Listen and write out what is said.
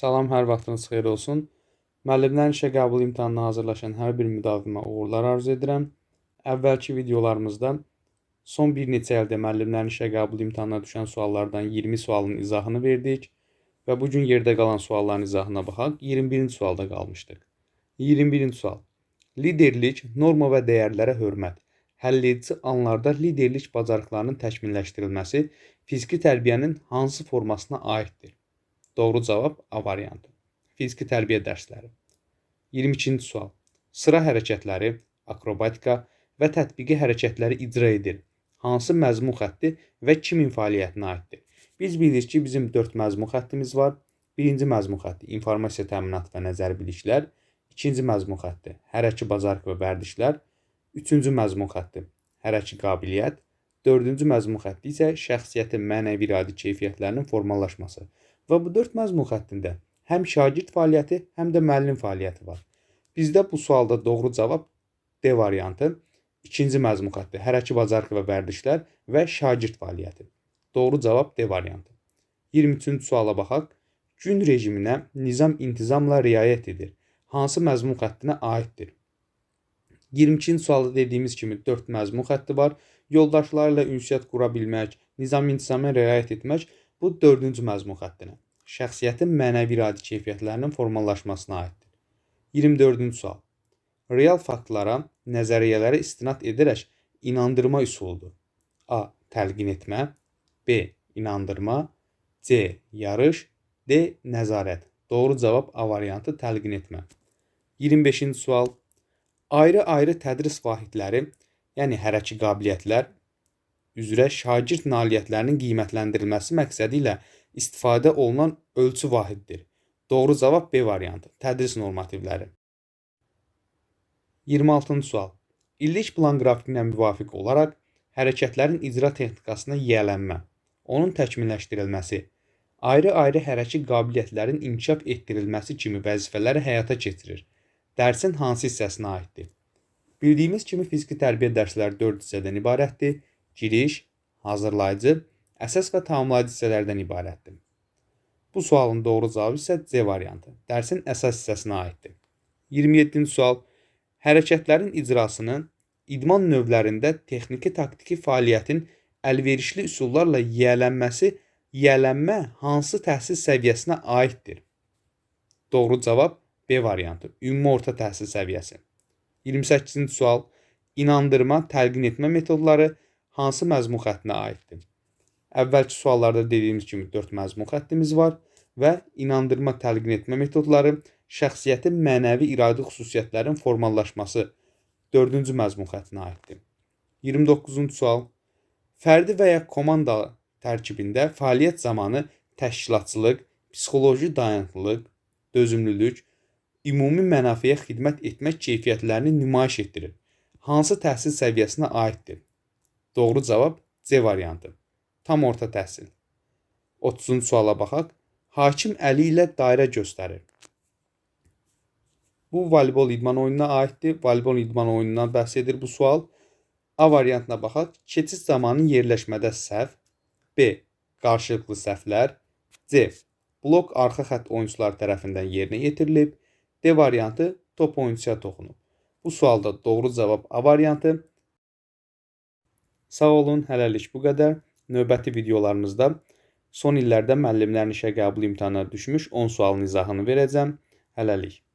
Salam, hər vaxtınız xeyir olsun. Müəllimlərin işə qəbul imtahanına hazırlaşan hər bir müdavimə uğurlar arzu edirəm. Əvvəlki videolarımızda son bir neçə ildə müəllimlərin işə qəbul imtahanına düşən suallardan 20 sualın izahını verdik və bu gün yerdə qalan sualların izahına baxaq. 21-ci sualda qalmışdıq. 21-ci sual. Liderlik, norma və dəyərlərə hörmət. Həlledici anlarda liderlik bacarıqlarının təkmilləşdirilməsi fiziki tərbiyənin hansı formasına aiddir? Doğru cavab A variantı. Fiziki tərbiyə dərsləri. 22-ci sual. Sıra hərəkətləri, akrobatika və tətbiqi hərəkətləri icra edir. Hansı məzmun xətti və kimin fəaliyyətinə aiddir? Biz bilirik ki, bizim 4 məzmun xəttimiz var. Birinci məzmun xətti informasiya təminatı və nəzəri biliklər. İkinci məzmun xətti hərəki bacarıq və vərdişlər. Üçüncü məzmun xətti hərəki qabiliyyət. Dördüncü məzmun xətti isə şəxsiyyətin mənəvi iradi keyfiyyətlərinin formalaşması. Və bu 4 məzmun xəttində həm şagird fəaliyyəti, həm də müəllim fəaliyyəti var. Bizdə bu sualda doğru cavab D variantı. İkinci məzmun xətti hərəki bacarıq və vərdişlər və şagird fəaliyyəti. Doğru cavab D variantı. 23-cü suala baxaq. Gün rejiminə nizam-intizamla riayət edir. Hansı məzmun xəttinə aiddir? 22-ci sualda dediyimiz kimi 4 məzmun xətti var. Yoldaşlarla ünsiyyət qura bilmək, nizam-intizama riayət etmək bu 4-cü məzmun xəttinə. Şəxsiyyətin mənəvi iradi keyfiyyətlərinin formalaşmasına aiddir. 24-cü sual. Real faktlara, nəzəriyyələrə istinad edərək inandırma üsuludur. A. Təlqin etmə, B. İnandırma, C. Yarış, D. Nəzarət. Doğru cavab A variantı təlqin etmə. 25-ci sual. Ayrı-ayrı tədris vahidləri, yəni hərəki qabiliyyətlər üzrə şagird nailiyyətlərinin qiymətləndirilməsi məqsədi ilə istifadə olunan ölçü vahiddir. Doğru cavab B variantı. Tədris normativləri. 26-cı sual. İllik plan qrafikinə müvafiq olaraq hərəkətlərin icra texnikasına yiyələnmə, onun təkmilləşdirilməsi, ayrı-ayrı hərəki qabiliyyətlərin inkişaf etdirilməsi kimi vəzifələri həyata keçirir. Dərsin hansı hissəsinə aiddir? Bildiyimiz kimi fiziki tərbiyə dərsləri 4 hissədən ibarətdir. Giriş, hazırlayıcı, əsas və tamamlayıcı hissələrdən ibarətdir. Bu sualın doğru cavabı isə C variantı. Dərsin əsas hissəsinə aiddir. 27-ci sual. Hərəkətlərin icrasını idman növlərində texniki taktiki fəaliyyətin əlverişli üsullarla yiyələnməsi, yiyələnmə hansı təhsil səviyyəsinə aiddir? Doğru cavab B variantı. Ümumi orta təhsil səviyyəsi. 28-ci sual. İnandırma, təlqin etmə metodları hansı məzmun xəttinə aiddir? Əvvəlki suallarda dediyimiz kimi 4 məzmun xəttimiz var və inandırma, təlqin etmə metodları şəxsiyyətin mənəvi iradi xüsusiyyətlərin formallaşması 4-cü məzmun xəttinə aiddir. 29-cu sual. Fərdi və ya komanda tərkibində fəaliyyət zamanı təşkilatçılıq, psixoloji dayanıqlılıq, dözümlülük, ümumi mənafeyə xidmət etmək keyfiyyətlərini nümayiş etdirir. Hansı təhsil səviyyəsinə aiddir? Doğru cavab C variantı. Tam orta təhsil. 30-cu suala baxaq. Hakim əli ilə dairə göstərir. Bu voleybol idman oyununa aiddir. Voleybol idman oyunundan bəhs edir bu sual. A variantına baxaq. Keçid zamanı yerləşmədə səhv. B. Qarşılıqlı səhvlər. C. Blok arxa xətt oyunçular tərəfindən yerinə yetirilib. D variantı top oyunçuya toxunub. Bu sualda doğru cavab A variantı. Sağ olun, hələlik bu qədər. Növbəti videolarımızda son illərdə müəllimlərin işə qəbul imtahanına düşmüş 10 sualın izahını verəcəm. Hələlik.